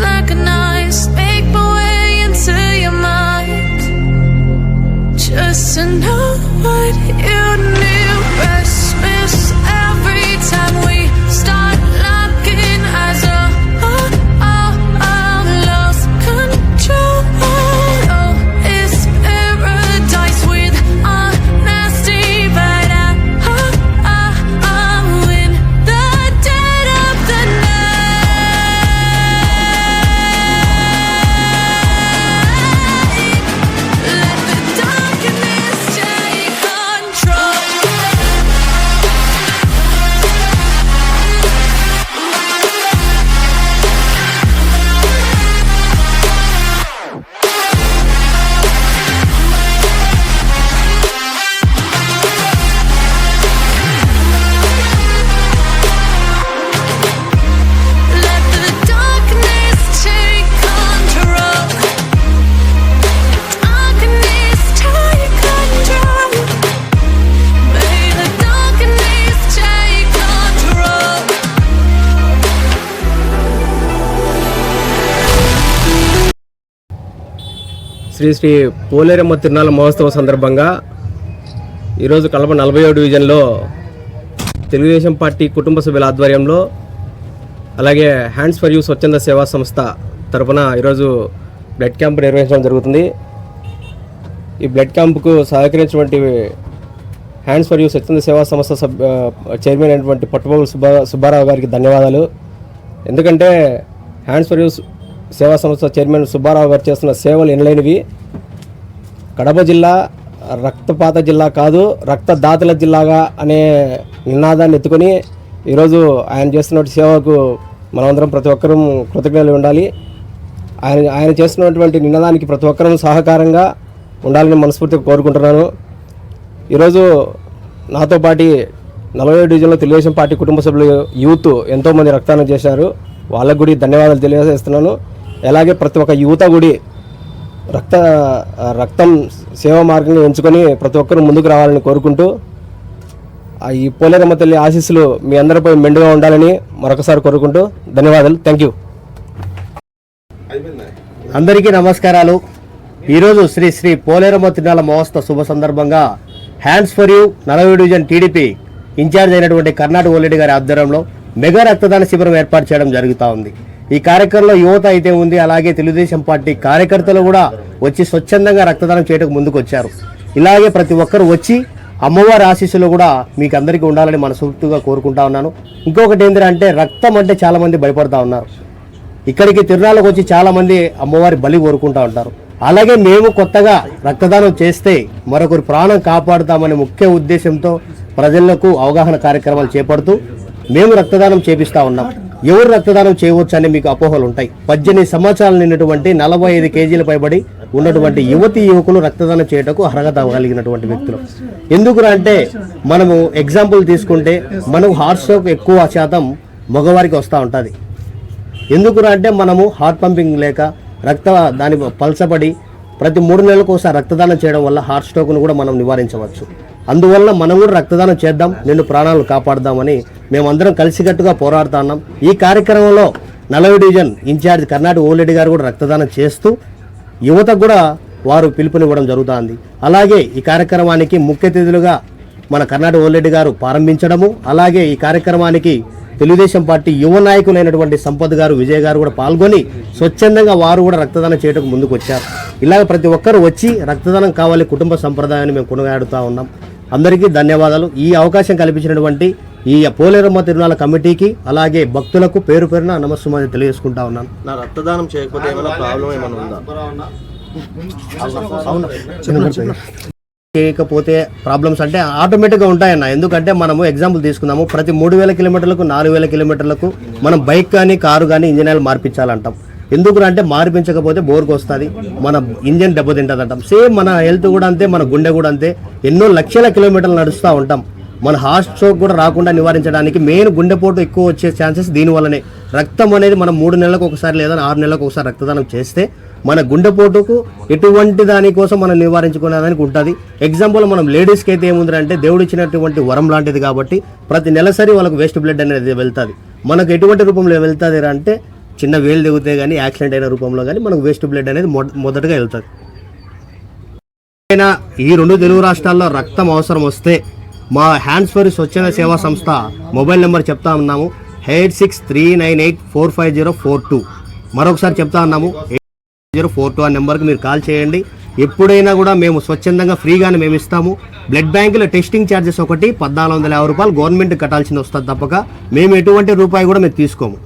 Make my way into your mind just to know what you need. Shri Shri Poleramma తిరునాళ్ళ మహోత్సవం సందర్భంగా ఈరోజు కడప నలభై ఏడు డివిజన్లో తెలుగుదేశం పార్టీ కుటుంబ సభ్యుల ఆధ్వర్యంలో అలాగే హ్యాండ్స్ ఫర్ యూ స్వచ్ఛంద సేవా సంస్థ తరపున ఈరోజు బ్లడ్ క్యాంప్ నిర్వహించడం జరుగుతుంది. ఈ బ్లడ్ క్యాంప్కు సహకరించినటువంటి హ్యాండ్స్ ఫర్ యూ స్వచ్ఛంద సేవా సంస్థ సబ్ చైర్మన్ అయినటువంటి పట్టుబోలు సుబ్బా సుబ్బారావు గారికి ధన్యవాదాలు. ఎందుకంటే హ్యాండ్స్ ఫర్ యూ సేవా సంస్థ చైర్మన్ సుబ్బారావు గారు చేస్తున్న సేవలు ఎనలేనివి. కడప జిల్లా రక్తపాత జిల్లా కాదు రక్తదాతల జిల్లాగా అనే నినాదాన్ని ఎత్తుకొని ఈరోజు ఆయన చేస్తున్న సేవకు మనమందరం ప్రతి ఒక్కరూ కృతజ్ఞతలు ఉండాలి. ఆయన ఆయన చేస్తున్నటువంటి నినాదానికి ప్రతి ఒక్కరూ సహకారంగా ఉండాలని మనస్ఫూర్తిగా కోరుకుంటున్నాను. ఈరోజు నాతో పాటి నలభై డివిజన్లో తెలుగుదేశం పార్టీ కుటుంబ సభ్యులు యూత్ ఎంతోమంది రక్తదానం చేశారు. వాళ్ళకు కూడా ధన్యవాదాలు తెలియజేస్తున్నాను. అలాగే ప్రతి ఒక్క యువత కూడా రక్త రక్తం సేవా మార్గంగా ఎంచుకొని ప్రతి ఒక్కరూ ముందుకు రావాలని కోరుకుంటూ ఈ పోలేరమ్మ తల్లి ఆశీస్సులు మీ అందరిపై మెండుగా ఉండాలని మరొకసారి కోరుకుంటూ ధన్యవాదాలు. థ్యాంక్ యూ అందరికీ నమస్కారాలు. ఈరోజు శ్రీ శ్రీ పోలేరమ్మ తిన్నాల మహోత్సవ శుభ సందర్భంగా హ్యాండ్స్ ఫర్ యూ నలభై డివిజన్ టీడీపీ ఇన్ఛార్జ్ అయినటువంటి కర్ణాటక ఓలెడ్డి గారి ఆధ్వర్యంలో మెగా రక్తదాన శిబిరం ఏర్పాటు చేయడం జరుగుతూ ఉంది. ఈ కార్యక్రమంలో యువత అయితే ఉంది. అలాగే తెలుగుదేశం పార్టీ కార్యకర్తలు కూడా వచ్చి స్వచ్ఛందంగా రక్తదానం చేయడానికి ముందుకు వచ్చారు ఇలాగే ప్రతి ఒక్కరు వచ్చి అమ్మవారి ఆశీస్సులు కూడా మీకు అందరికీ ఉండాలని మనస్ఫూర్తిగా కోరుకుంటా ఉన్నాను. ఇంకొకటి ఏంటంటే రక్తం అంటే చాలా మంది భయపడతా ఉన్నారు. ఇక్కడికి తిరునాళ్ళకు వచ్చి చాలా మంది అమ్మవారి బలి కోరుకుంటా ఉంటారు. అలాగే మేము కొత్తగా రక్తదానం చేస్తే మరొకరి ప్రాణం కాపాడుతామనే ముఖ్య ఉద్దేశంతో ప్రజలకు అవగాహన కార్యక్రమాలు చేపడుతూ మేము రక్తదానం చేపిస్తా ఉన్నాం. ఎవరు రక్తదానం చేయవచ్చు అని మీకు అపోహలు ఉంటాయి. పద్దెనిమిది సంవత్సరాలు నిన్నటువంటి నలభై ఐదు కేజీల పైబడి ఉన్నటువంటి యువతి యువకులు రక్తదానం చేయటకు అర్హత కలిగినటువంటి వ్యక్తులు. ఎందుకు అంటే మనము ఎగ్జాంపుల్ తీసుకుంటే మనకు హార్ట్ స్ట్రోక్ ఎక్కువ శాతం మగవారికి వస్తూ ఉంటుంది. ఎందుకురా అంటే మనము హార్ట్ పంపింగ్ లేక రక్త దాని పల్సబడి ప్రతి మూడు నెలలకు ఒకసారి రక్తదానం చేయడం వల్ల హార్ట్ స్ట్రోక్ను కూడా మనం నివారించవచ్చు. అందువల్ల మనం కూడా రక్తదానం చేద్దాం నిన్ను ప్రాణాలు కాపాడదామని మేమందరం కలిసికట్టుగా పోరాడుతున్నాం. ఈ కార్యక్రమంలో నలభై డివిజన్ ఇన్ఛార్జ్ కర్ణాటక ఓలెడ్డి గారు కూడా రక్తదానం చేస్తూ యువతకు కూడా వారు పిలుపునివ్వడం జరుగుతుంది. అలాగే ఈ కార్యక్రమానికి ముఖ్య అతిథులుగా మన కర్ణాటక ఓలెడ్డి గారు ప్రారంభించడము అలాగే ఈ కార్యక్రమానికి తెలుగుదేశం పార్టీ యువ నాయకులైనటువంటి సంపత్ గారు విజయ్ గారు కూడా పాల్గొని స్వచ్ఛందంగా వారు కూడా రక్తదానం చేయటం ముందుకు వచ్చారు. ఇలాగ ప్రతి ఒక్కరు వచ్చి రక్తదానం కావాలి కుటుంబ సంప్రదాయాన్ని మేము కొనగాడుతూ ఉన్నాం. అందరికీ ధన్యవాదాలు. ఈ అవకాశం కల్పించినటువంటి ఈ పోలేరమ్మ తిరునాళ్ళ కమిటీకి అలాగే భక్తులకు పేరు పేరున నమస్సుమని తెలియజేసుకుంటా ఉన్నాను. నా రక్తదానం చేయకపోతే ఏమైనా ప్రాబ్లం ఏమైనా ఉందా? చేయకపోతే ప్రాబ్లమ్స్ అంటే ఆటోమేటిక్గా ఉంటాయన్న. ఎందుకంటే మనము ఎగ్జాంపుల్ తీసుకుందాము. ప్రతి మూడు వేల కిలోమీటర్లకు నాలుగు వేల కిలోమీటర్లకు మనం బైక్ కానీ కారు కానీ ఇంజిన్ ఆయిల్ మార్పించాలంటాం. ఎందుకు అంటే మార్పించకపోతే బోర్కు వస్తుంది మన ఇంజిన్ దెబ్బతింటుంది అంటాం సేమ్ మన హెల్త్ కూడా అంతే మన గుండె కూడా అంతే. ఎన్నో లక్షల కిలోమీటర్లు నడుస్తూ ఉంటాం. మన హార్ట్ స్ట్రోక్ కూడా రాకుండా నివారించడానికి మెయిన్ గుండెపోటు ఎక్కువ వచ్చే ఛాన్సెస్ దీనివల్లనే. రక్తం అనేది మనం మూడు నెలలకు ఒకసారి లేదా ఆరు నెలలకు ఒకసారి రక్తదానం చేస్తే మన గుండెపోటుకు ఎటువంటి దానికోసం మనం నివారించుకునేదానికి ఉంటుంది. ఎగ్జాంపుల్ మనం లేడీస్కి అయితే ఏముందంటే దేవుడు ఇచ్చినటువంటి వరం లాంటిది కాబట్టి ప్రతి నెలసరి వాళ్ళకి వేస్ట్ బ్లడ్ అనేది వెళ్తుంది. మనకు ఎటువంటి రూపంలో వెళ్తుంది అంటే చిన్న వేలు దిగితే కానీ యాక్సిడెంట్ అయిన రూపంలో కానీ మనకు వేస్ట్ బ్లడ్ అనేది మొదటగా వెళ్తుంది. ఈ రెండు తెలుగు రాష్ట్రాల్లో రక్తం అవసరం వస్తే మా హ్యాండ్స్ ఫర్ స్వచ్ఛంద సేవా సంస్థ మొబైల్ నెంబర్ చెప్తా ఉన్నాము. Eight six three nine eight four five zero four two. మరొకసారి చెప్తా ఉన్నాము. జీరో ఫోర్ టూ ఆ నెంబర్కి మీరు కాల్ చేయండి. ఎప్పుడైనా కూడా మేము స్వచ్ఛందంగా ఫ్రీగానే మేము ఇస్తాము. బ్లడ్ బ్యాంకులో టెస్టింగ్ ఛార్జెస్ ఒకటి పద్నాలుగు వందల యాభై రూపాయలు గవర్నమెంట్ కట్టాల్సింది వస్తుంది తప్పక. మేము ఎటువంటి రూపాయి కూడా మేము తీసుకోము.